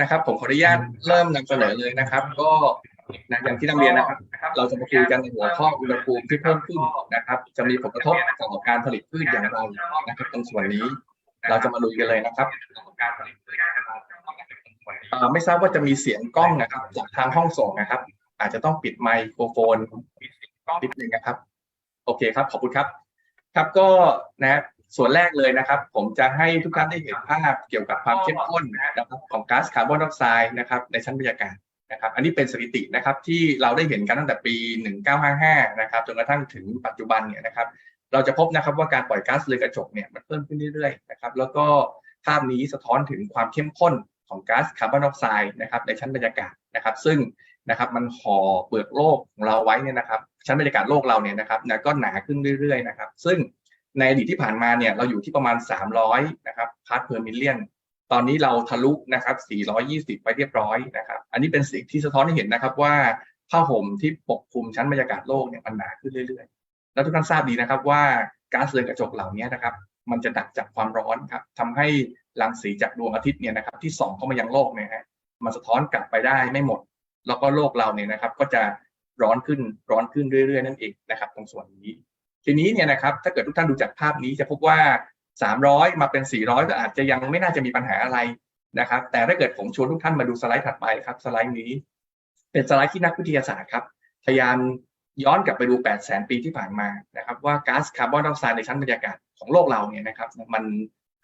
นะครับ ผมขออนุญาตเริ่มนำเสนอเลยนะครับ ก็นะอย่างที่นำเรียนนะครับ เราจะมาคุยกันในหัวข้ออุณหภูมิที่เพิ่มขึ้นนะครับ จะมีผลกระทบต่อการผลิตพืชอย่างไรนะครับตรงส่วนนี้ เราจะมาลุยกันเลยนะครับเอ่อไม่ทราบว่าจะมีเสียงกล้องนะครับ จากทางห้องส่งนะครับ อาจจะต้องปิดไมโครโฟนนิดนึงนะครับ โอเคครับ ขอบคุณครับ ครับก็นะ ส่วนแรกเลยนะครับ ผมจะให้ทุกท่านได้เห็นภาพเกี่ยวกับความเข้มข้นนะครับของก๊าซคาร์บอนไดออกไซด์นะครับในชั้นบรรยากาศนะครับ อันนี้เป็นสถิตินะครับที่เราได้เห็นกันตั้งแต่ปี 1955 นะครับจนกระทั่งถึงปัจจุบันเนี่ยนะครับ เราจะพบนะครับว่าการปล่อยก๊าซเรือนกระจกเนี่ยมันเพิ่มขึ้นเรื่อยๆนะครับ แล้วก็ภาพนี้สะท้อนถึงความเข้มข้นของก๊าซคาร์บอนไดออกไซด์นะครับในชั้นบรรยากาศนะครับ ซึ่งนะครับมันห่อเปลือกโลกของเราไว้เนี่ยนะครับ ชั้นบรรยากาศโลกเราเนี่ยนะครับนะก็หนาขึ้นเรื่อยๆนะครับ ซึ่ง ในอดีตที่ผ่านมาเนี่ยเราอยู่ที่ประมาณ 300 นะครับพาร์ทเพอร์มิลเลียนตอนนี้เราทะลุนะครับ 420 ไปเรียบร้อยนะครับ อันนี้เป็นสิ่งที่สะท้อนให้เห็นนะครับว่าผ้าห่มที่ปกคลุมชั้นบรรยากาศโลกเนี่ยมันหนาขึ้นเรื่อยๆ แล้วทุกท่านทราบดีนะครับว่าก๊าซเรือนกระจกเหล่านี้นะครับ มันจะดักจับความร้อนครับทำให้รังสีจากดวงอาทิตย์เนี่ยนะครับที่ส่องเข้ามายังโลกเนี่ยฮะมันสะท้อนกลับไปได้ไม่หมด แล้วก็โลกเราเนี่ยนะครับ ก็จะร้อนขึ้นร้อนขึ้นเรื่อยๆ นั่นเองนะครับ ตรงส่วนนี้ ทีนี้เนี่ยนะครับถ้าเกิดทุกท่านดูจากภาพนี้จะพบว่า 300 มาเป็น 400 ก็อาจจะยังไม่น่าจะมีปัญหาอะไรนะครับ แต่ถ้าเกิดผมชวนทุกท่านมาดูสไลด์ถัดไปครับ สไลด์นี้ เป็นสไลด์ที่นักวิทยาศาสตร์ครับ พยายามย้อนกลับไปดู 8 0 0 0 0 ปีที่ผ่านมานะครับ ว่าก๊าซคาร์บอนไดออกไซด์ในชั้นบรรยากาศของโลกเราเนี่ยนะครับ มัน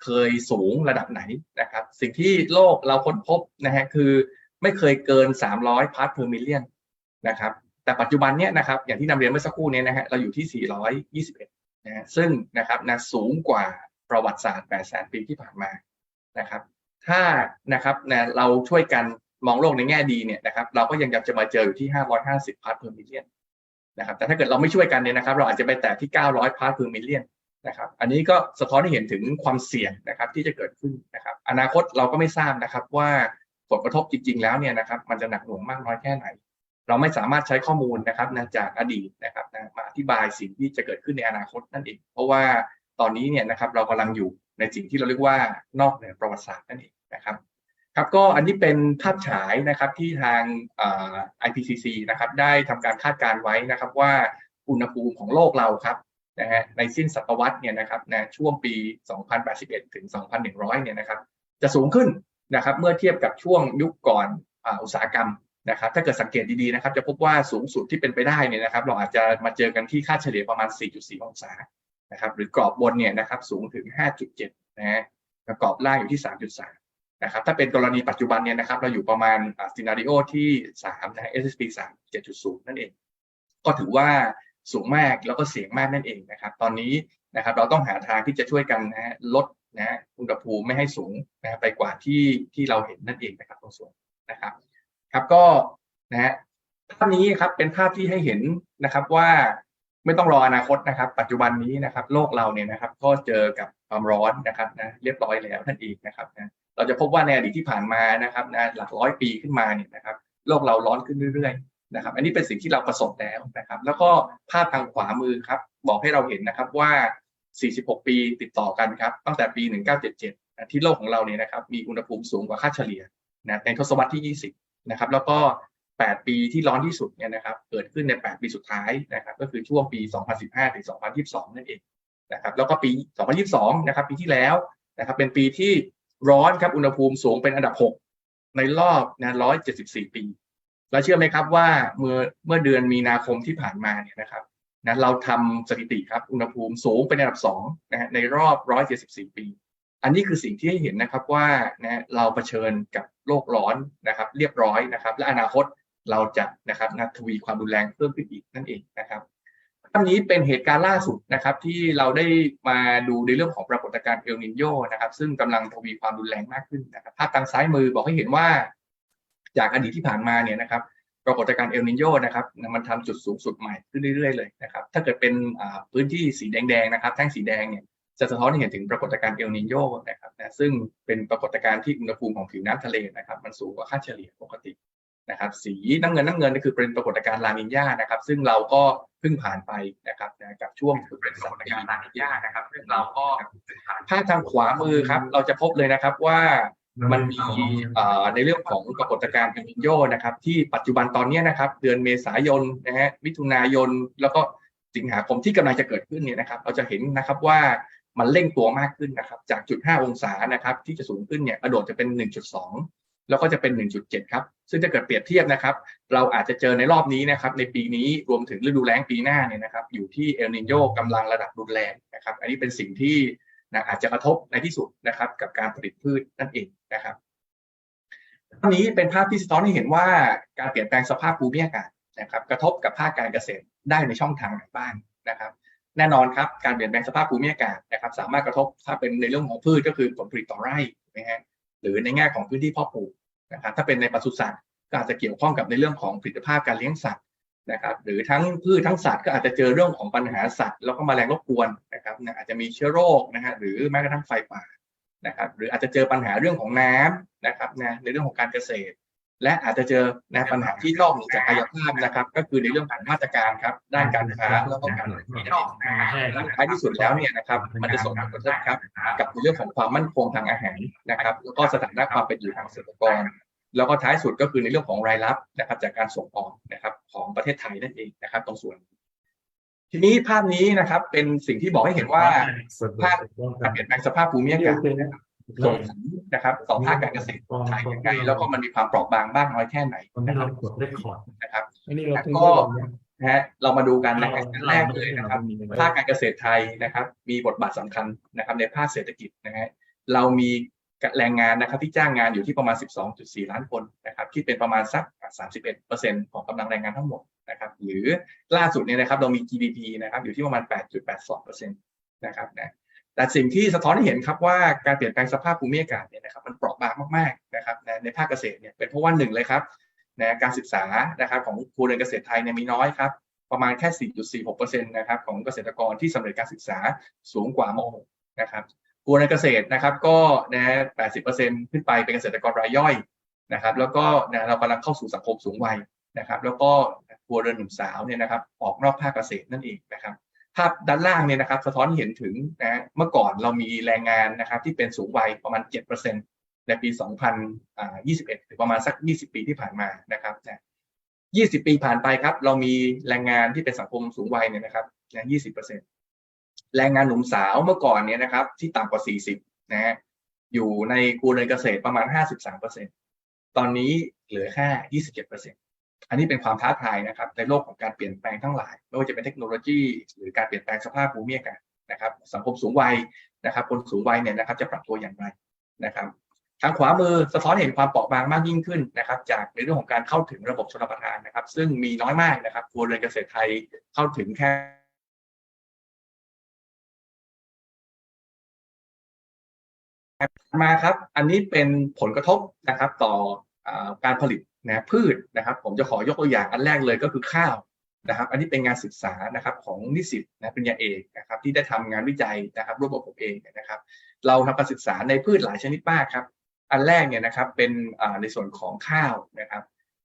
เคยสูงระดับไหนนะครับ สิ่งที่โลกเราค้นพบนะฮะคือไม่เคยเกิน 300 พาร์ทเพอร์มิลเลียนนะครับ แต่ปัจจุบันเนี่ยนะครับอย่างที่นำเรียนเมื่อสักครู่นี้นะฮะเราอยู่ที่ 421นะฮะซึ่งนะครับนะสูงกว่าประวัติศาสตร์8 0 0 0ปีที่ผ่านมานะครับ ถ้านะครับนะเราช่วยกันมองโลกในแง่ดีเนี่ยนะครับ เราก็ยังจะมาเจออยู่ที่ 550 พาร์ทเพอร์มิลเลียนนะครับ แต่ถ้าเกิดเราไม่ช่วยกันเนี่ยนะครับ เราอาจจะไปแตะที่ 900 พาร์ทเพอร์มิลเลียนนะครับ อันนี้ก็สะท้อนให้เห็นถึงความเสี่ยงนะครับที่จะเกิดขึ้นนะครับ อนาคตเราก็ไม่ทราบนะครับว่าผลกระทบจริงๆแล้วเนี่ยนะครับ มันจะหนักหน่วงมากน้อยแค่ไหน เราไม่สามารถใช้ข้อมูลนะครับนะจากอดีตนะครับนะมาอธิบายสิ่งที่จะเกิดขึ้นในอนาคตนั่นเอง เพราะว่าตอนนี้เนี่ยนะครับเรากำลังอยู่ในสิ่งที่เราเรียกว่านอกเหนือประวัติศาสตร์นั่นเองนะครับครับก็อันนี้เป็นภาพฉายนะครับที่ทาง IPCC นะครับได้ทำการคาดการณ์ไว้นะครับว่าอุณหภูมิของโลกเราครับนะฮะในสิ้นศตวรรษเนี่ยนะครับนะช่วงปี 2081 ถึง 2100 เนี่ยนะครับจะสูงขึ้นนะครับเมื่อเทียบกับช่วงยุคก่อนอุตสาหกรรม นะครับถ้าเกิดสังเกตดีๆนะครับ จะพบว่าสูงสุดที่เป็นไปได้เนี่ยนะครับ เราอาจจะมาเจอกันที่ค่าเฉลี่ยประมาณ 4.4 องศานะครับหรือกรอบบนเนี่ยนะครับสูงถึง 5.7 นะฮะกรอบล่างอยู่ที่ 3.3 นะครับถ้าเป็นกรณีปัจจุบันเนี่ยนะครับ เราอยู่ประมาณซีนารีโอที่3นะฮะ SSP 3 7.0 นั่นเอง ก็ถือว่าสูงมากแล้วก็เสี่ยงมากนั่นเองนะครับ ตอนนี้นะครับเราต้องหาทางที่จะช่วยกันนะฮะลดนะฮะอุณหภูมิไม่ให้สูงนะไปกว่าที่ที่เราเห็นนั่นเองนะครับตรงส่วนนะครับ ครับก็นะฮะภาพนี้ครับเป็นภาพที่ให้เห็นนะครับว่าไม่ต้องรออนาคตนะครับ ปัจจุบันนี้นะครับ โลกเราเนี่ยนะครับ ก็เจอกับความร้อนนะครับนะเรียบร้อยแล้วนั่นเองนะครับนะเราจะพบว่าในอดีตที่ผ่านมานะครับนะหลักร้อยปีขึ้นมาเนี่ยนะครับ โลกเราร้อนขึ้นเรื่อยๆนะครับ อันนี้เป็นสิ่งที่เราประสบแล้วนะครับ แล้วก็ภาพทางขวามือครับ บอกให้เราเห็นนะครับว่า 46 ปีติดต่อกันครับตั้งแต่ปี 1977 ที่โลกของเราเนี่ยนะครับ มีอุณหภูมิสูงกว่าค่าเฉลี่ยนะในทศวรรษที่ 20 นะครับ แล้วก็ 8 ปีที่ร้อนที่สุดเนี่ยนะครับ เกิดขึ้นใน 8 ปีสุดท้ายนะครับ ก็คือช่วงปี 2015 ถึง 2022 นั่นเองนะครับ แล้วก็ปี 2022 นะครับ ปีที่แล้วนะครับ เป็นปีที่ร้อนครับ อุณหภูมิสูงเป็นอันดับ 6 ในรอบนะ174 ปี แล้วเชื่อไหมครับว่าเมื่อเมื่อเดือนมีนาคมที่ผ่านมาเนี่ยนะครับนะเราทำสถิติครับ อุณหภูมิสูงเป็นอันดับ2นะฮะในรอบ 174 ปี อันนี้คือสิ่งที่ให้เห็นนะครับว่านะเราเผชิญกับโลกร้อนนะครับ เรียบร้อยนะครับ และอนาคตเราจะนะครับนะทวีความรุนแรงเพิ่มขึ้นอีกนั่นเองนะครับภาพนี้เป็นเหตุการณ์ล่าสุดนะครับ ที่เราได้มาดูในเรื่องของปรากฏการณ์เอลนินโยนะครับ ซึ่งกำลังทวีความรุนแรงมากขึ้นนะครับ ภาพทางซ้ายมือบอกให้เห็นว่า จากอดีตที่ผ่านมาเนี่ยนะครับ ปรากฏการณ์เอลนินโยนะครับมันทำจุดสูงสุดใหม่ขึ้นเรื่อยๆเลยนะครับ ถ้าเกิดเป็นพื้นที่สีแดงๆนะครับ แท่งสีแดงเนี่ย จะสะท้อนให้เห็นถึงปรากฏการณ์เอลนินโยนะครับนะซึ่งเป็นปรากฏการณ์ที่อุณหภูมิของผิวน้ำทะเลนะครับ มันสูงกว่าค่าเฉลี่ยปกตินะครับ สีน้ำเงินน้ำเงินนี่คือเป็นปรากฏการณ์ลานินญานะครับ ซึ่งเราก็เพิ่งผ่านไปนะครับนะกับช่วงเป็นปรากฏการณ์ลานินญานะครับ ซึ่งเราก็ภาพทางขวามือครับเราจะพบเลยนะครับว่ามันมีเอ่อในเรื่องของปรากฏการณ์เอลนิโยนะครับ ที่ปัจจุบันตอนเนี้ยนะครับ เดือนเมษายนนะฮะมิถุนายนแล้วก็สิงหาคมที่กำลังจะเกิดขึ้นเนี่ยนะครับ เราจะเห็นนะครับว่า มันเร่งตัวมากขึ้นนะครับ จากจุด5องศานะครับ ที่จะสูงขึ้นเนี่ยกระโดดจะเป็น 1.2 แล้วก็จะเป็น 1.7 ครับ ซึ่งถ้าเกิดเปรียบเทียบนะครับ เราอาจจะเจอในรอบนี้นะครับ ในปีนี้รวมถึงฤดูแล้งปีหน้าเนี่ยนะครับ อยู่ที่เอลนิโยกำลังระดับรุนแรงนะครับ อันนี้เป็นสิ่งที่นะอาจจะกระทบในที่สุดนะครับ กับการผลิตพืชนั่นเองนะครับภาพนี้เป็นภาพที่สะท้อนให้เห็นว่าการเปลี่ยนแปลงสภาพภูมิอากาศนะครับ กระทบกับภาคการเกษตรได้ในช่องทางไหนบ้างนะครับ แน่นอนครับการเปลี่ยนแปลงสภาพภูมิอากาศนะครับสามารถกระทบถ้าเป็นในเรื่องของพืชก็คือผลผลิตต่อไร่นะฮะหรือในแง่ของพื้นที่เพาะปลูกนะครับถ้าเป็นในปศุสัตว์ก็อาจจะเกี่ยวข้องกับในเรื่องของผลิตภาพการเลี้ยงสัตว์นะครับหรือทั้งพืชทั้งสัตว์ก็อาจจะเจอเรื่องของปัญหาสัตว์ แล้วก็มแมลงรบกวนนะครับอาจจะมีเชื้อโรคนะฮะหรือแม้กระทั่งไฟป่านะครับหรืออาจจะเจอปัญหาเรื่องของน้ำนะครับนะในเรื่องของการเกษตร และอาจจะเจอนะปัญหาที่นอกเหนือจากกายภาพนะครับ ก็คือในเรื่องของมาตรการครับด้านการค้าแล้วก็การที่นอกและท้ายที่สุดแล้วเนี่ยนะครับ มันจะส่งผลกระทบครับ กับในเรื่องของความมั่นคงทางอาหารนะครับ แล้วก็สถานะความเป็นอยู่ทางเกษตรกร แล้วก็ท้ายสุดก็คือในเรื่องของรายรับนะครับ จากการส่งออกนะครับ ของประเทศไทยนั่นเองนะครับ ตรงส่วน ทีนี้ภาพนี้นะครับ เป็นสิ่งที่บอกให้เห็นว่าภาพการเปลี่ยนแปลงสภาพภูมิอากาศนะครับ ส่งผลนะครับต่อภาคการเกษตรไทยยังไงแล้วก็มันมีความเปราะบางบ้างน้อยแค่ไหนคนที่เรากดเรคคอร์ดนะครับอันนี้เราก็นะฮะเรามาดูกันนะครับอันแรกเลยนะครับ ภาคการเกษตรไทยนะครับ มีบทบาทสำคัญนะครับ ในภาคเศรษฐกิจนะฮะเรามีแรงงานนะครับที่จ้างงานอยู่ที่ประมาณ 12.4 ล้านคนนะครับที่เป็นประมาณสัก 31%ของกำลังแรงงานทั้งหมดนะครับหรือล่าสุดเนี่ยนะครับเรามี GDP นะครับอยู่ที่ประมาณ 8.82%นะครับนะ แต่สิ่งที่สะท้อนให้เห็นครับว่าการเปลี่ยนแปลงสภาพภูมิอากาศเนี่ยนะครับมันเปราะบางมากๆนะครับในภาคเกษตรเนี่ยเป็นเพราะว่าหนึ่งเลยครับนะการศึกษานะครับของครัวเรือนเกษตรไทยเนี่ยมีน้อยครับประมาณแค่ 4.46%นะครับของเกษตรกรที่สำเร็จการศึกษาสูงกว่ามหกนะครับครัวเรือนเกษตรนะครับก็นะ80%ขึ้นไปเป็นเกษตรกรรายย่อยนะครับ แล้วก็นะเรากำลังเข้าสู่สังคมสูงวัยนะครับ แล้วก็ครัวเรือนหนุ่มสาวเนี่ยนะครับออกนอกภาคเกษตรนั่นเองนะครับ ภาพด้านล่างเนี่ยนะครับสะท้อนเห็นถึงนะเมื่อก่อนเรามีแรงงานนะครับที่เป็นสูงวัยประมาณ 7%ในปี 2021 หรือประมาณสัก 20 ปีที่ผ่านมานะครับนะ20 ปีผ่านไปครับ เรามีแรงงานที่เป็นสังคมสูงวัยเนี่ยนะครับนะ20%แรงงานหนุ่มสาวเมื่อก่อนเนี่ยนะครับที่ต่ำกว่า 40 นะฮะอยู่ในครัวเรือนเกษตรประมาณ 53%ตอนนี้เหลือแค่ 27% อันนี้เป็นความท้าทายนะครับในโลกของการเปลี่ยนแปลงทั้งหลายไม่ว่าจะเป็นเทคโนโลยี หรือการเปลี่ยนแปลงสภาพภูมิอากาศนะครับสังคมสูงวัยนะครับ คนสูงวัยเนี่ยนะครับจะปรับตัวอย่างไรนะครับทางขวามือสะท้อนเห็นความเปราะบางมากยิ่งขึ้นนะครับ จากในเรื่องของการเข้าถึงระบบชลประทานนะครับ ซึ่งมีน้อยมากนะครับครัวเรือนเกษตรไทยเข้าถึงแค่มาครับ อันนี้เป็นผลกระทบนะครับต่ออการผลิต นะพืชนะครับ ผมจะขอยกตัวอย่างอันแรกเลยก็คือข้าวนะครับ อันนี้เป็นงานศึกษานะครับของนิสิตนะปริญญาเอกนะครับ ที่ได้ทำงานวิจัยนะครับร่วมกับผมเองนะครับ เราทำการศึกษาในพืชหลายชนิดมากครับ อันแรกเนี่ยนะครับเป็นในส่วนของข้าวนะครับ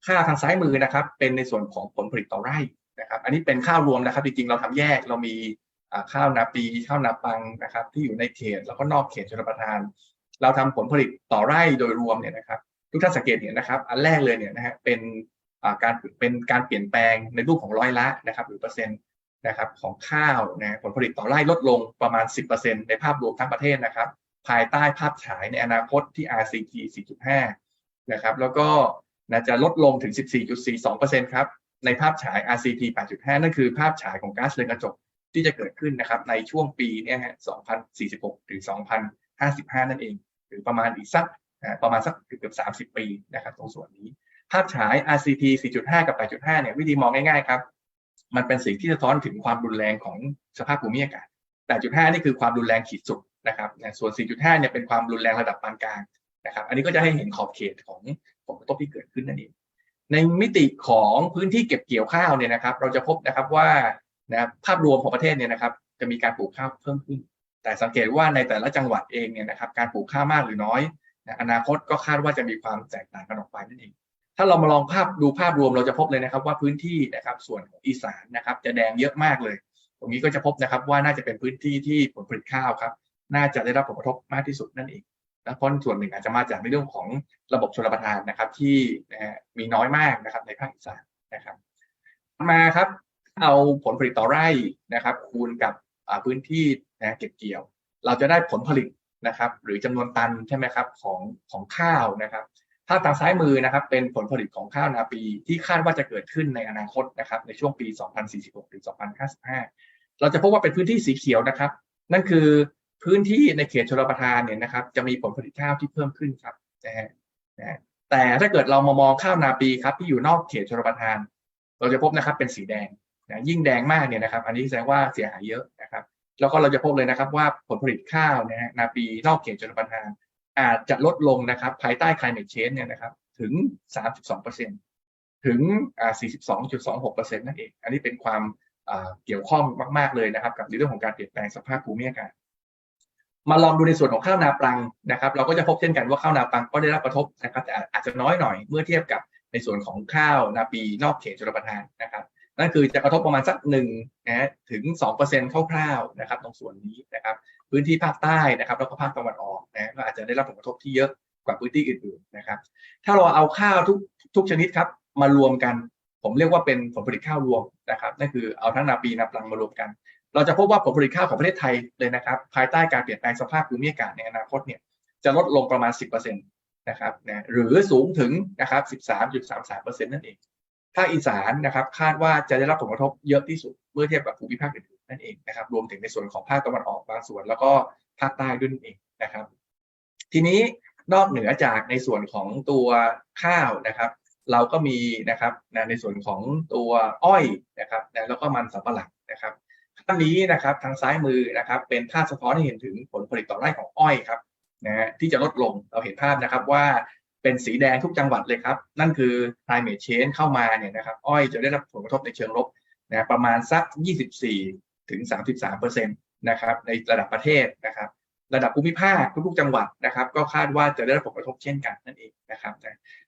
ข้าวทางซ้ายมือนะครับ เป็นในส่วนของผลผลิตต่อไร่นะครับ อันนี้เป็นข้าวรวมนะครับ จริงๆเราทำแยกเรามีข้าวนาปีข้าวนาปังนะครับ ที่อยู่ในเขตแล้วก็นอกเขตชลประทาน เราทำผลผลิตต่อไร่โดยรวมเนี่ยนะครับ ทุกท่านสังเกตเห็นนะครับ อันแรกเลยเนี่ยนะฮะเป็นการเป็นการเปลี่ยนแปลงในรูปของร้อยละนะครับหรือเปอร์เซ็นต์นะครับของข้าวนะผลผลิตต่อไร่ลดลงประมาณ 10%ในภาพรวมทั้งประเทศนะครับ ภายใต้ภาพฉายในอนาคตที่ RCT 4.5 นะครับแล้วก็นะจะลดลงถึง 14.42%ครับในภาพฉาย RCT 8.5 นั่นคือภาพฉายของก๊าซเรือนกระจกที่จะเกิดขึ้นนะครับในช่วงปีเนี่ยฮะ2046 ถึง 2055 นั่นเอง หรือประมาณอีกสัก ประมาณสักเกือบ30ปีนะครับตรงส่วนนี้ ภาพฉาย RCT 4.5 กับ 8.5 เนี่ยวิธีมองง่ายๆครับ มันเป็นสิ่งที่สะท้อนถึงความรุนแรงของสภาพภูมิอากาศ 8.5 นี่คือความรุนแรงขีดสุดนะครับส่วน 4.5 เนี่ยเป็นความรุนแรงระดับปานกลางนะครับอันนี้ก็จะให้เห็นขอบเขตของผลกระทบที่เกิดขึ้นนั่นเองในมิติของพื้นที่เก็บเกี่ยวข้าวเนี่ยนะครับ เราจะพบนะครับว่านะภาพรวมของประเทศเนี่ยนะครับ จะมีการปลูกข้าวเพิ่มขึ้น แต่สังเกตว่าในแต่ละจังหวัดเองเนี่ยนะครับ การปลูกข้าวมากหรือน้อย อนาคตก็คาดว่าจะมีความแตกต่างกันออกไปนั่นเอง ถ้าเรามาลองภาพดูภาพรวมเราจะพบเลยนะครับ ว่าพื้นที่นะครับส่วนของอีสานนะครับจะแดงเยอะมากเลย ตรงนี้ก็จะพบนะครับว่าน่าจะเป็นพื้นที่ที่ผลผลิตข้าวครับ น่าจะได้รับผลกระทบมากที่สุดนั่นเองนะเพราะส่วนหนึ่งอาจจะมาจากในเรื่องของระบบชลประทานนะครับ ที่นะมีน้อยมากนะครับในภาคอีสานนะครับมาครับเอาผลผลิตต่อไร่นะครับ คูณกับพื้นที่นะเก็บเกี่ยว เราจะได้ผลผลิต นะครับ หรือจำนวนตันใช่ไหมครับของของข้าวนะครับภาพทางซ้ายมือนะครับ เป็นผลผลิตของข้าวนาปีที่คาดว่าจะเกิดขึ้นในอนาคตนะครับ ในช่วงปี 2046 ถึง 2055 เราจะพบว่าเป็นพื้นที่สีเขียวนะครับ นั่นคือพื้นที่ในเขตชลประทานเนี่ยนะครับ จะมีผลผลิตข้าวที่เพิ่มขึ้นครับนะฮะนะฮะแต่ถ้าเกิดเรามามองข้าวนาปีครับ ที่อยู่นอกเขตชลประทาน เราจะพบนะครับเป็นสีแดงนะยิ่งแดงมากเนี่ยนะครับ อันนี้แสดงว่าเสียหายเยอะนะครับ แล้วก็เราจะพบเลยนะครับว่าผลผลิตข้าวนะฮะนาปีนอกเขตชลประทานอาจจะลดลงนะครับ ภายใต้ climate change เนี่ยนะครับถึง 32%ถึง 42.26%นั่นเอง อันนี้เป็นความเกี่ยวข้องมาก ๆ เลยนะครับ กับเรื่องของการเปลี่ยนแปลงสภาพภูมิอากาศมาลองดูในส่วนของข้าวนาปลังนะครับ เราก็จะพบเช่นกันว่าข้าวนาปลังก็ได้รับกระทบนะครับแต่อาจจะน้อยหน่อยเมื่อเทียบกับในส่วนของข้าวนาปีนอกเขตชลประทานนะครับ นั่นคือจะกระทบประมาณสักหนึ่งนะถึงสองเปอร์เซ็นต์คร่าวๆนะครับตรงส่วนนี้นะครับพื้นที่ภาคใต้นะครับแล้วก็ภาคตะวันออกนะก็อาจจะได้รับผลกระทบที่เยอะกว่าพื้นที่อื่นๆนะครับ ถ้าเราเอาข้าวทุกทุกชนิดครับมารวมกัน ผมเรียกว่าเป็นผลผลิตข้าวรวมนะครับนั่นคือเอาทั้งนาปีนาปลังมารวมกัน เราจะพบว่าผลผลิตข้าวของประเทศไทยเลยนะครับภายใต้การเปลี่ยนแปลงสภาพภูมิอากาศในอนาคตเนี่ยจะลดลงประมาณ 10%นะครับนะหรือสูงถึงนะครับ 13.33%นั่นเอง ภาคอีสานนะครับคาดว่าจะได้รับผลกระทบเยอะที่สุดเมื่อเทียบกับภูมิภาคอื่นๆนั่นเองนะครับรวมถึงในส่วนของภาคตะวันออกบางส่วน แล้วก็ภาคใต้ด้วยนั่นเองนะครับ ทีนี้นอกเหนือจากในส่วนของตัวข้าวนะครับ เราก็มีนะครับในส่วนของตัวอ้อยนะครับแล้วก็มันสำปะหลังนะครับท่านนี้นะครับทางซ้ายมือนะครับ เป็นภาพสะท้อนให้เห็นถึงผลผลิตต่อไร่ของอ้อยครับนะฮะที่จะลดลงเราเห็นภาพนะครับว่า เป็นสีแดงทุกจังหวัดเลยครับ นั่นคือ climate change เข้ามาเนี่ยนะครับอ้อยจะได้รับผลกระทบในเชิงลบนะประมาณสัก 24 ถึง 33เปอร์เซ็นต์นะครับในระดับประเทศนะครับ ระดับภูมิภาคทุกๆจังหวัดนะครับ ก็คาดว่าจะได้รับผลกระทบเช่นกันนั่นเองนะครับ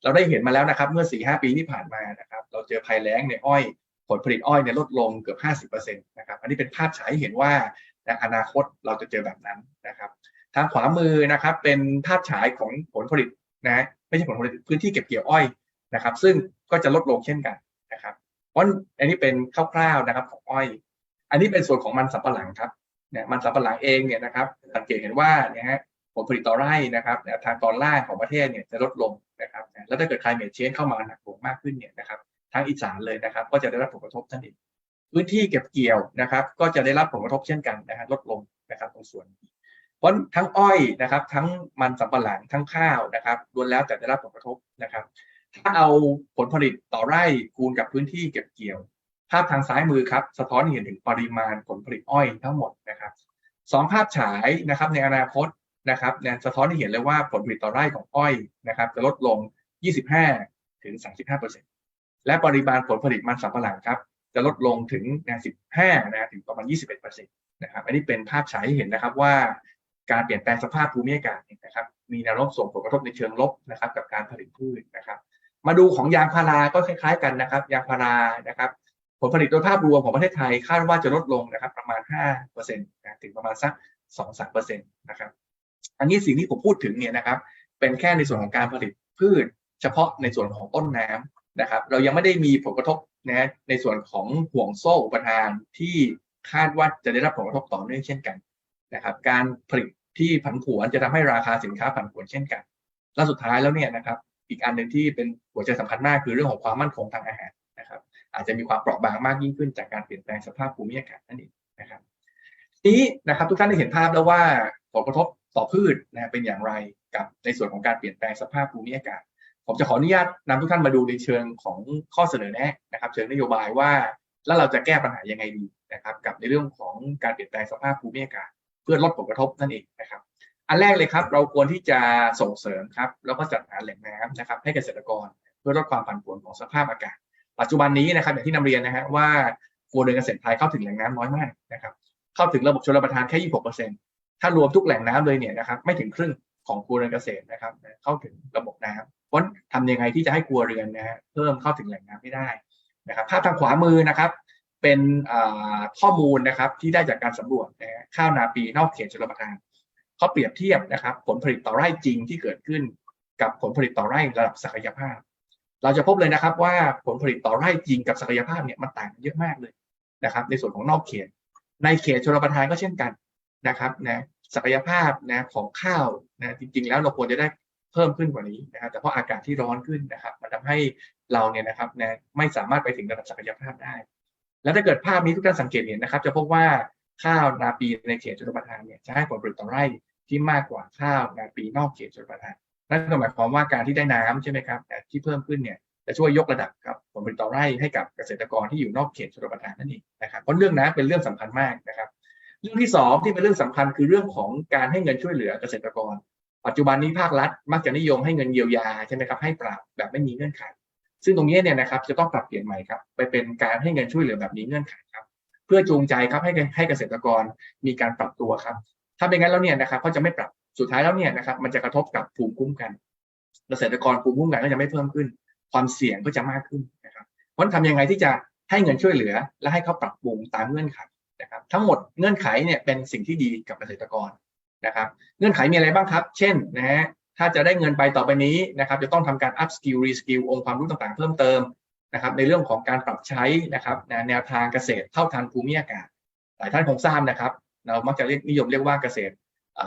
เราได้เห็นมาแล้วนะครับเมื่อ 4-5 ปีที่ผ่านมานะครับ เราเจอภัยแล้งในอ้อย ผลผลิตอ้อยเนี่ยลดลงเกือบ 50%นะครับอันนี้เป็นภาพฉายเห็นว่าในอนาคตเราจะเจอแบบนั้นนะครับ ทางขวามือนะครับเป็นภาพฉายของผลผลิตนะ ไม่ใช่ผลผลิตพื้นที่เก็บเกี่ยวอ้อยนะครับ ซึ่งก็จะลดลงเช่นกันนะครับเพราะอันนี้เป็นคร่าวๆนะครับของอ้อย อันนี้เป็นส่วนของมันสำปะหลังครับเนี่ยมันสำปะหลังเองเนี่ยนะครับสังเกตเห็นว่าเนี่ยฮะผลผลิตต่อไร่นะครับทางตอนล่างของประเทศเนี่ยจะลดลงนะครับ แล้วถ้าเกิด climate change เข้ามาหนักหน่วงมากขึ้นเนี่ยนะครับทางอีสานเลยนะครับ ก็จะได้รับผลกระทบนั่นเองพื้นที่เก็บเกี่ยวนะครับ ก็จะได้รับผลกระทบเช่นกันนะครับลดลงนะครับตรงส่วนนี้ เพราะทั้งอ้อยนะครับ ทั้งมันสำปะหลังทั้งข้าวนะครับล้วนแล้วแต่ได้รับผลกระทบนะครับ ถ้าเอาผลผลิตต่อไร่คูณกับพื้นที่เก็บเกี่ยว ภาพทางซ้ายมือครับ สะท้อนเห็นถึงปริมาณผลผลิตอ้อยทั้งหมดนะครับสองภาพฉายนะครับในอนาคตนะครับเนี่ยสะท้อนให้เห็นเลยว่าผลผลิตต่อไร่ของอ้อยนะครับจะลดลง 25 ถึง 35 และปริมาณผลผลิตมันสำปะหลังครับ จะลดลงถึง 15 นะถึงประมาณ 21 นะครับ อันนี้เป็นภาพฉายให้เห็นนะครับว่า การเปลี่ยนแปลงสภาพภูมิอากาศนะครับ มีแนวโน้มส่งผลกระทบในเชิงลบนะครับ กับการผลิตพืชนะครับ มาดูของยางพาราก็คล้าย ๆ กันนะครับ ยางพารานะครับ ผลผลิตโดยภาพรวมของประเทศไทยคาดว่าจะลดลงนะครับ ประมาณ5%นะถึงประมาณสัก2-3%นะครับ อันนี้สิ่งที่ผมพูดถึงเนี่ยนะครับ เป็นแค่ในส่วนของการผลิตพืช เฉพาะในส่วนของต้นน้ำนะครับ เรายังไม่ได้มีผลกระทบนะในส่วนของห่วงโซ่อุปทานที่คาดว่าจะได้รับผลกระทบต่อเนื่องเช่นกันนะครับ การผลิต ที่ผันผวนจะทำให้ราคาสินค้าผันผวนเช่นกัน และสุดท้ายแล้วเนี่ยนะครับ อีกอันหนึ่งที่เป็นหัวใจสำคัญมากคือเรื่องของความมั่นคงทางอาหารนะครับ อาจจะมีความเปราะบางมากยิ่งขึ้นจากการเปลี่ยนแปลงสภาพภูมิอากาศนั่นเองนะครับ นี้นะครับทุกท่านได้เห็นภาพแล้วว่าผลกระทบต่อพืชนะเป็นอย่างไรกับในส่วนของการเปลี่ยนแปลงสภาพภูมิอากาศ ผมจะขออนุญาตนำทุกท่านมาดูในเชิงของข้อเสนอแนะนะครับ เชิงนโยบายว่าแล้วเราจะแก้ปัญหายังไงดีนะครับ กับในเรื่องของการเปลี่ยนแปลงสภาพภูมิอากาศ พื่อลดผลกระทบนั่นเองนะครับ อันแรกเลยครับ เราควรที่จะส่งเสริมครับ แล้วก็จัดหาแหล่งน้ำนะครับ ให้เกษตรกรเพื่อลดความผันผวนของสภาพอากาศ ปัจจุบันนี้นะครับ อย่างที่นำเรียนนะฮะว่าครัวเรือนเกษตรไทยเข้าถึงแหล่งน้ำน้อยมากนะครับ เข้าถึงระบบชลประทานแค่ 26%ถ้ารวมทุกแหล่งน้ำเลยเนี่ยนะครับ ไม่ถึงครึ่งของครัวเรือนเกษตรนะครับ เข้าถึงระบบน้ำเพราะทำยังไงที่จะให้ครัวเรือนนะฮะเพิ่มเข้าถึงแหล่งน้ำให้ได้นะครับ ภาพทางขวามือนะครับ เป็นข้อมูลนะครับที่ได้จากการสำรวจนะข้าวนาปีนอกเขตชลประทานเขาเปรียบเทียบนะครับ ผลผลิตต่อไร่จริงที่เกิดขึ้นกับผลผลิตต่อไร่ระดับศักยภาพ เราจะพบเลยนะครับว่าผลผลิตต่อไร่จริงกับศักยภาพเนี่ยมันต่างกันเยอะมากเลยนะครับ ในส่วนของนอกเขต ในเขตชลประทานก็เช่นกันนะครับนะศักยภาพนะของข้าวนะจริง ๆ แล้วเราควรจะได้เพิ่มขึ้นกว่านี้นะครับแต่เพราะอากาศที่ร้อนขึ้นนะครับ มันทำให้เราเนี่ยนะครับนะไม่สามารถไปถึงระดับศักยภาพได้ แล้วถ้าเกิดภาพนี้ทุกท่านสังเกตเห็นนะครับ จะพบว่าข้าวนาปีในเขตชลประทานเนี่ยจะให้ผลผลิตต่อไร่ที่มากกว่าข้าวนาปีนอกเขตชลประทานนั่นก็หมายความว่าการที่ได้น้ำใช่ไหมครับแต่ที่เพิ่มขึ้นเนี่ยจะช่วยยกระดับครับผลผลิตต่อไร่ให้กับเกษตรกรที่อยู่นอกเขตชลประทานนั่นเองนะครับเพราะเรื่องน้ำเป็นเรื่องสำคัญมากนะครับเรื่องที่สองที่เป็นเรื่องสำคัญคือเรื่องของการให้เงินช่วยเหลือเกษตรกร ปัจจุบันนี้ภาครัฐ มักจะนิยมให้เงินเยียวยาใช่ไหมครับให้ปรับแบบไม่มีเงื่อนไข ซึ่งตรงนี้เนี่ยนะครับจะต้องปรับเปลี่ยนใหม่ครับไปเป็นการให้เงินช่วยเหลือแบบนี้เงื่อนไขครับ เพื่อจูงใจครับให้ให้เกษตรกรมีการปรับตัวครับ ถ้าเป็นงั้นแล้วเนี่ยนะครับเขาจะไม่ปรับสุดท้ายแล้วเนี่ยนะครับมันจะกระทบกับภูมิคุ้มกัน เกษตรกรภูมิคุ้มกันก็จะไม่เพิ่มขึ้น ความเสี่ยงก็จะมากขึ้นนะครับเพราะทำยังไงที่จะให้เงินช่วยเหลือ และให้เขาปรับปรุงตามเงื่อนไขนะครับ ทั้งหมดเงื่อนไขเนี่ยเป็นสิ่งที่ดีกับเกษตรกรนะครับ เงื่อนไขมีอะไรบ้างครับ เช่นนะฮะ ถ้าจะได้เงินไปต่อไปนี้นะครับจะต้องทำการ up skill re skill องค์ความรู้ต่างๆ เพิ่มเติมนะครับในเรื่องของการปรับใช้นะครับแนวทางเกษตรเท่าทันภูมิอากาศ หลายท่านคงทราบนะครับ เรามักจะเรียกนิยมเรียกว่าเกษตร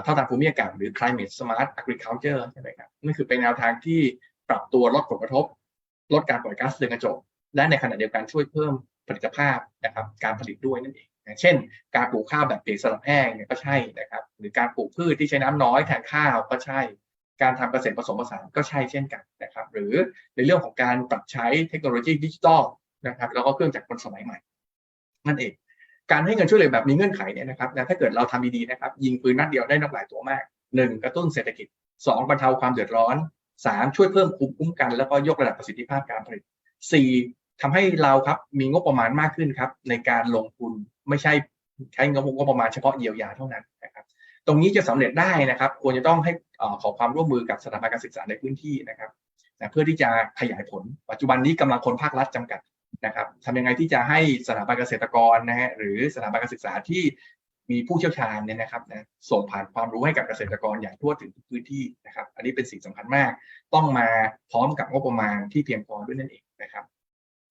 เท่าทันภูมิอากาศหรือ climate smart agriculture ใช่ไหมครับนั่นคือเป็นแนวทางที่ปรับตัวลดผลกระทบ ลดการปล่อยก๊าซเรือนกระจก และในขณะเดียวกันช่วยเพิ่มผลิตภาพนะครับการผลิตด้วยนั่นเองเช่น การปลูกข้าวแบบเปียกสลับแห้งเนี่ยก็ใช่นะครับหรือการปลูกพืชที่ใช้น้ำน้อยแทนข้าวก็ใช่ การทำเกษตรผสมผสานก็ใช่เช่นกันนะครับ หรือในเรื่องของการปรับใช้เทคโนโลยีดิจิทัลนะครับ แล้วก็เครื่องจักรกลสมัยใหม่ นั่นเอง การให้เงินช่วยเหลือแบบมีเงื่อนไขเนี่ยนะครับถ้าเกิดเราทำดีๆนะครับ ยิงปืนนัดเดียวได้นกหลายตัวมากหนึ่งกระตุ้นเศรษฐกิจสองบรรเทาความเดือดร้อนสามช่วยเพิ่มภูมิคุ้มกัน แล้วก็ยกระดับประสิทธิภาพการผลิตสี่ทำให้เราครับมีงบประมาณมากขึ้นครับ ในการลงทุนไม่ใช่ใช้งบงบประมาณเฉพาะเยียวยาเท่านั้น ตรงนี้จะสำเร็จได้นะครับ ควรจะต้องให้ขอความร่วมมือกับสถาบันการศึกษาในพื้นที่นะครับนะเพื่อที่จะขยายผล ปัจจุบันนี้กำลังคนภาครัฐจำกัดนะครับทำยังไงที่จะให้สถาบันเกษตรกรนะฮะหรือสถาบันการศึกษาที่มีผู้เชี่ยวชาญเนี่ยนะครับนะส่งผ่านความรู้ให้กับเกษตรกรอย่างทั่วถึงทุกพื้นที่นะครับ อันนี้เป็นสิ่งสำคัญมาก ต้องมาพร้อมกับงบประมาณที่เพียงพอด้วยนั่นเองนะครับ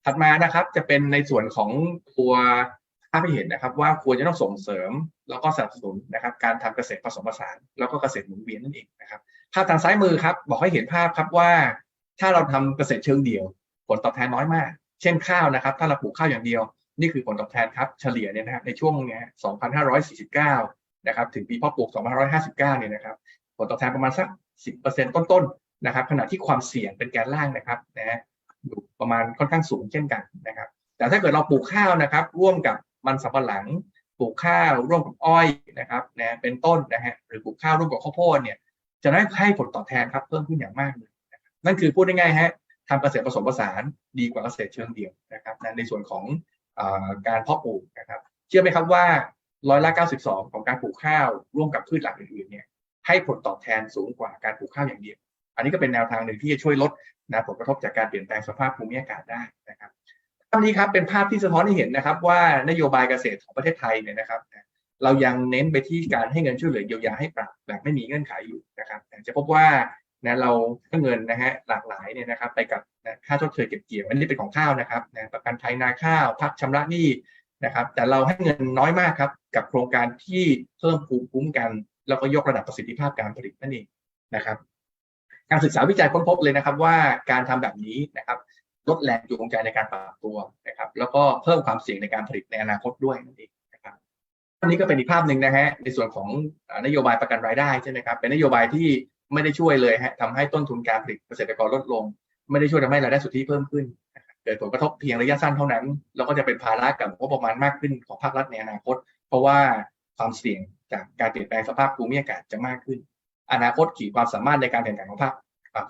ถัดมานะครับจะเป็นในส่วนของตัว ภาพให้เห็นนะครับว่าควรจะต้องส่งเสริมแล้วก็สนับสนุนนะครับการทำเกษตรผสมผสาน แล้วก็เกษตรหมุนเวียนนั่นเองนะครับภาพทางซ้ายมือครับบอกให้เห็นภาพครับว่าถ้าเราทำเกษตรเชิงเดี่ยว ผลตอบแทนน้อยมาก เช่นข้าวนะครับ ถ้าเราปลูกข้าวอย่างเดียว นี่คือผลตอบแทนครับเฉลี่ยเนี่ยนะครับในช่วงเนี้ย2549 นะครับถึงปีพ่อปลูก 2559 เนี่ยนะครับผลตอบแทนประมาณสัก 10%ต้นๆนะครับขณะที่ความเสี่ยงเป็นแกนล่างนะครับนะฮะอยู่ประมาณค่อนข้างสูงเช่นกันนะครับแต่ถ้าเกิดเราปลูกข้าวนะครับ ร่วมกับ มันสำปะหลังปลูกข้าวร่วมกับอ้อยนะครับนะเป็นต้นนะฮะหรือปลูกข้าวร่วมกับข้าวโพดเนี่ยจะได้ให้ผลตอบแทนครับเพิ่มขึ้นอย่างมากเลยนั่นคือพูดง่ายๆฮะทำเกษตรผสมผสานดีกว่าเกษตรเชิงเดี่ยวนะครับในส่วนของอการเพาะปลูกนะครับเชื่อไหมครับว่าร้อยละ 92 ของการปลูกข้าวร่วมกับพืชหลักอื่นๆเนี่ยให้ผลตอบแทนสูงกว่าการปลูกข้าวอย่างเดียว อันนี้ก็เป็นแนวทางหนึ่งที่จะช่วยลดนะผลกระทบจากการเปลี่ยนแปลงสภาพภูมิอากาศได้นะครับ ภาพนี้ครับเป็นภาพที่สะท้อนให้เห็นนะครับ ว่านโยบายเกษตรของประเทศไทยเนี่ยนะครับเรายังเน้นไปที่การให้เงินช่วยเหลือเยียวยาให้ปรับแบบไม่มีเงื่อนไขอยู่นะครับจะพบว่านะเราให้เงินนะฮะหลากหลายเนี่ยนะครับไปกับนะค่าชดเชยเก็บเกี่ยวอันนี้เป็นของข้าวนะครับนะประกันภัยนาข้าวพักชำระหนี้นะครับ แต่เราให้เงินน้อยมากครับกับโครงการที่เพิ่มภูมิคุ้มกัน แล้วก็ยกระดับประสิทธิภาพการผลิตนั่นเองนะครับ การศึกษาวิจัยค้นพบเลยนะครับว่าการทำแบบนี้นะครับ ลดแรงจูงใจในการปรับตัวนะครับ แล้วก็เพิ่มความเสี่ยงในการผลิตในอนาคตด้วยนั่นเองนะครับอันนี้ก็เป็นอีกภาพหนึ่งนะฮะในส่วนของนโยบายประกันรายได้ใช่ไหมครับเป็นนโยบายที่ไม่ได้ช่วยเลยฮะทำให้ต้นทุนการผลิตเกษตรกรลดลง ไม่ได้ช่วยทำให้รายได้สุทธิเพิ่มขึ้นเกิดผลกระทบเพียงระยะสั้นเท่านั้น แล้วก็จะเป็นภาระกับงบประมาณมากขึ้นของภาครัฐในอนาคต เพราะว่าความเสี่ยงจากการเปลี่ยนแปลงสภาพภูมิอากาศจะมากขึ้น อนาคตขีดความสามารถในการแข่งขันของภาค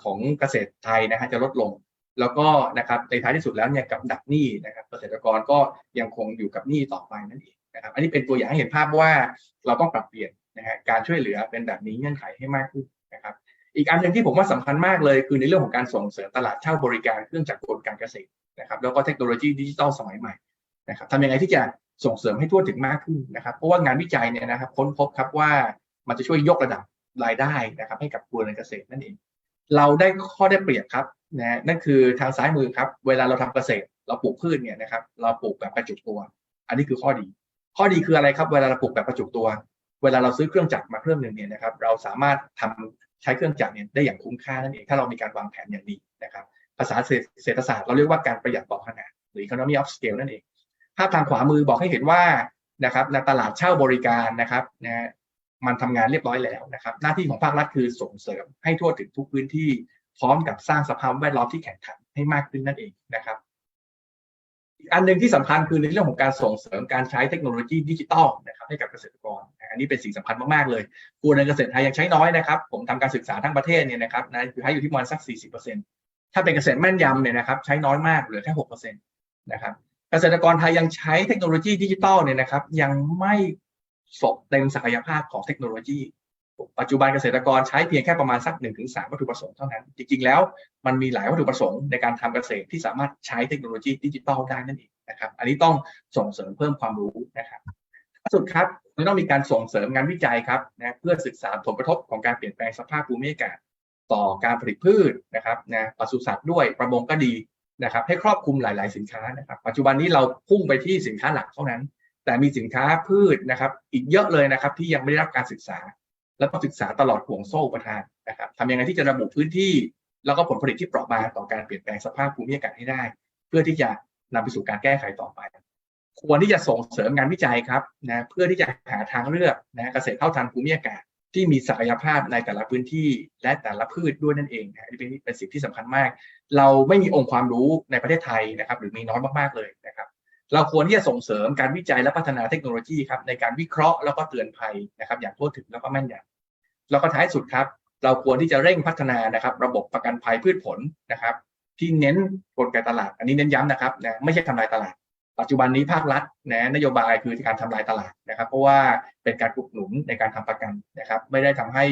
ของเกษตรไทยนะฮะจะลดลง แล้วก็นะครับในท้ายที่สุดแล้วเนี่ยกับดักหนี้นะครับเกษตรกรก็ยังคงอยู่กับหนี้ต่อไปนั่นเองนะครับอันนี้เป็นตัวอย่างให้เห็นภาพว่าเราต้องปรับเปลี่ยนนะฮะการช่วยเหลือเป็นแบบนี้เงื่อนไขให้มากขึ้นนะครับอีกอันหนึ่งที่ผมว่าสำคัญมากเลยคือในเรื่องของการส่งเสริมตลาดเช่าบริการเครื่องจักรกลการเกษตรนะครับแล้วก็เทคโนโลยีดิจิทัลสมัยใหม่นะครับทำยังไงที่จะส่งเสริมให้ทั่วถึงมากขึ้นนะครับ เพราะว่างานวิจัยเนี่ยนะครับค้นพบครับว่ามันจะช่วยยกระดับรายได้นะครับให้กับครัวเรือนเกษตรนั่นเอง เราได้ข้อได้เปรียบครับ นะนั่นคือทางซ้ายมือครับ เวลาเราทำเกษตร เราปลูกพืชเนี่ยนะครับ เราปลูกแบบประจุตัว อันนี้คือข้อดี ข้อดีคืออะไรครับ เวลาเราปลูกแบบประจุตัว เวลาเราซื้อเครื่องจักรมาเครื่องหนึ่งเนี่ยนะครับ เราสามารถทำใช้เครื่องจักรเนี่ยได้อย่างคุ้มค่านั่นเอง ถ้าเรามีการวางแผนอย่างดีนะครับ ภาษาเศรษฐศาสตร์เราเรียกว่าการประหยัดต่อขนาด หรือ economy of scale นั่นเอง ภาพทางขวามือบอกให้เห็นว่านะครับในตลาดเช่าบริการนะครับนะมันทำงานเรียบร้อยแล้วนะครับ หน้าที่ของภาครัฐคือส่งเสริมให้ทั่วถึงทุกพื้นที่ พร้อมกับสร้างสภาพแวดล้อมที่แข่งขันให้มากขึ้นนั่นเองนะครับอันหนึ่งที่สำคัญคือในเรื่องของการส่งเสริมการใช้เทคโนโลยีดิจิทัลนะครับให้กับเกษตรกร อันนี้เป็นสิ่งสำคัญมาก ๆ เลยครัวเรือนเกษตรไทยยังใช้น้อยนะครับ ผมทำการศึกษาทั้งประเทศเนี่ยนะครับนะคือให้อยู่ที่ประมาณสัก 40%ถ้าเป็นเกษตรแม่นยำเนี่ยนะครับใช้น้อยมากเหลือแค่6%นะครับเกษตรกรไทยยังใช้เทคโนโลยีดิจิทัลเนี่ยนะครับยังไม่สบเต็มศักยภาพของเทคโนโลยี ปัจจุบันเกษตรกรใช้เพียงแค่ประมาณสัก1นถึงสวัตถุประสงค์เท่านั้น จริง ๆ แล้วมันมีหลายวัตถุประสงค์ในการทำเกษตรที่สามารถใช้เทคโนโลยีดิจิทัลได้นั่นเองนะครับ อันนี้ต้องส่งเสริมเพิ่มความรู้นะครับสุดครับเราต้องมีการส่งเสริมงานวิจัยครับนะเพื่อศึกษาผลกระทบของการเปลี่ยนแปลงสภาพภูมิอากาศต่อการผลิตพืชนะครับนะปศุสัตว์ด้วยประมงก็ดีนะครับให้ครอบคลุมหลาย ๆ สินค้านะครับ ปัจจุบันนี้เราพุ่งไปที่สินค้าหลักเท่านั้น แต่มีสินค้าพืชนะครับ อีกเยอะเลยนะครับที่ยังไม่ได้รับการศึกษา แล้วก็ศึกษาตลอดห่วงโซ่ประทานนะครับทำยังไงที่จะระบุพื้นที่แล้วก็ผลผลิตที่เปราะบางต่อการเปลี่ยนแปลงสภาพภูมิอากาศให้ได้ เพื่อที่จะนำไปสู่การแก้ไขต่อไป ควรที่จะส่งเสริมงานวิจัยครับนะเพื่อที่จะหาทางเลือกนะเกษตรเท่าทันภูมิอากาศที่มีศักยภาพในแต่ละพื้นที่และแต่ละพืชด้วยนั่นเองนะนี่เป็นเป็นสิ่งที่สำคัญมาก เราไม่มีองค์ความรู้ในประเทศไทยนะครับ หรือมีน้อยมากๆเลยนะครับ เราควรที่จะส่งเสริมการวิจัยและพัฒนาเทคโนโลยีครับในการวิเคราะห์แล้วก็เตือนภัยนะครับ อย่างทั่วถึงแล้วก็แม่นยำ แล้วก็ท้ายสุดครับ เราควรที่จะเร่งพัฒนานะครับ ระบบประกันภัยพืชผลนะครับ ที่เน้นกลไกตลาด อันนี้เน้นย้ำนะครับนะไม่ใช่ทำลายตลาด ปัจจุบันนี้ภาครัฐนะนโยบายคือการทำลายตลาดนะครับ เพราะว่าเป็นการปลุกหนุนในการทำประกันนะครับ ไม่ได้ทำให้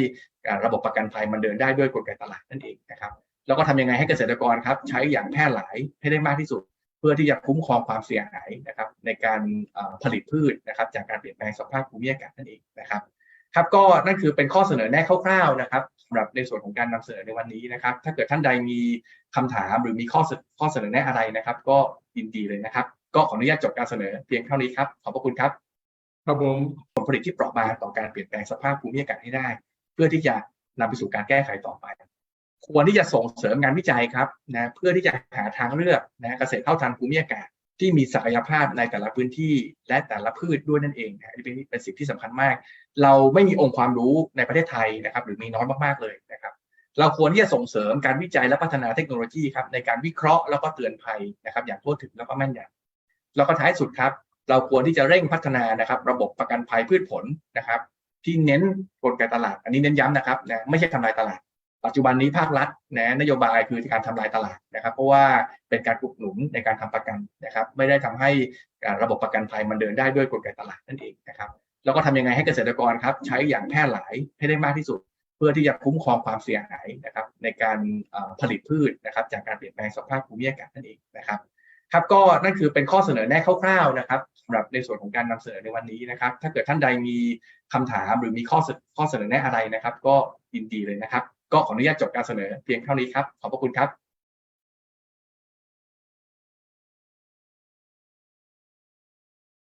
ระบบประกันภัยมันเดินได้ด้วยกลไกตลาดนั่นเองนะครับแล้วก็ทำยังไงให้เกษตรกรครับ ใช้อย่างแพร่หลายให้ได้มากที่สุด เพื่อที่จะคุ้มครองความเสียหายนะครับ ในการผลิตพืชนะครับ จากการเปลี่ยนแปลงสภาพภูมิอากาศนั่นเองนะครับ ครับก็นั่นคือเป็นข้อเสนอแนะคร่าวๆนะครับสำหรับในส่วนของการนำเสนอในวันนี้นะครับ ถ้าเกิดท่านใดมีคำถามหรือมีข้อข้อเสนอแนะอะไรนะครับ ก็ยินดีเลยนะครับ ก็ขออนุญาตจบการเสนอเพียงเท่านี้ครับขอบพระคุณครับครับผมผลผลิตที่เปราะบางต่อการเปลี่ยนแปลงสภาพภูมิอากาศให้ได้ เพื่อที่จะนำไปสู่การแก้ไขต่อไป ควรที่จะส่งเสริมงานวิจัยครับนะเพื่อที่จะหาทางเลือกนะเกษตรเท่าทันภูมิอากาศ ที่มีศักยภาพในแต่ละพื้นที่และแต่ละพืชด้วยนั่นเองนะนี่เป็นเป็นสิ่งที่สำคัญมาก เราไม่มีองค์ความรู้ในประเทศไทยนะครับ หรือมีน้อยมากๆเลยนะครับ เราควรที่จะส่งเสริมการวิจัยและพัฒนาเทคโนโลยีครับในการวิเคราะห์แล้วก็เตือนภัยนะครับ อย่างทั่วถึงแล้วก็แม่นยำแล้วก็ท้ายสุดครับ เราควรที่จะเร่งพัฒนานะครับ ระบบประกันภัยพืชผลนะครับ ที่เน้นกลไกตลาด อันนี้เน้นย้ำนะครับนะไม่ใช่ทำลายตลาด ปัจจุบันนี้ภาครัฐนะนโยบายคือการทำลายตลาดนะครับ เพราะว่าเป็นการปลุกหนุนในการทำประกันนะครับ ไม่ได้ทำให้ระบบประกันภัยมันเดินได้ด้วยกลไกตลาดนั่นเองนะครับแล้วก็ทำยังไงให้เกษตรกรครับใช้อย่างแพร่หลายให้ได้มากที่สุด เพื่อที่จะคุ้มครองความเสียหายนะครับ ในการผลิตพืชนะครับ จากการเปลี่ยนแปลงสภาพภูมิอากาศนั่นเองนะครับครับก็นั่นคือเป็นข้อเสนอแนะคร่าวๆนะครับสำหรับในส่วนของการนำเสนอในวันนี้นะครับ ถ้าเกิดท่านใดมีคำถามหรือมีข้อข้อเสนอแนะอะไรนะครับ ก็ยินดีเลยนะครับ ก็ขออนุญาตจบการเสนอเพียงเท่านี้ครับ ขอบพระคุณครับ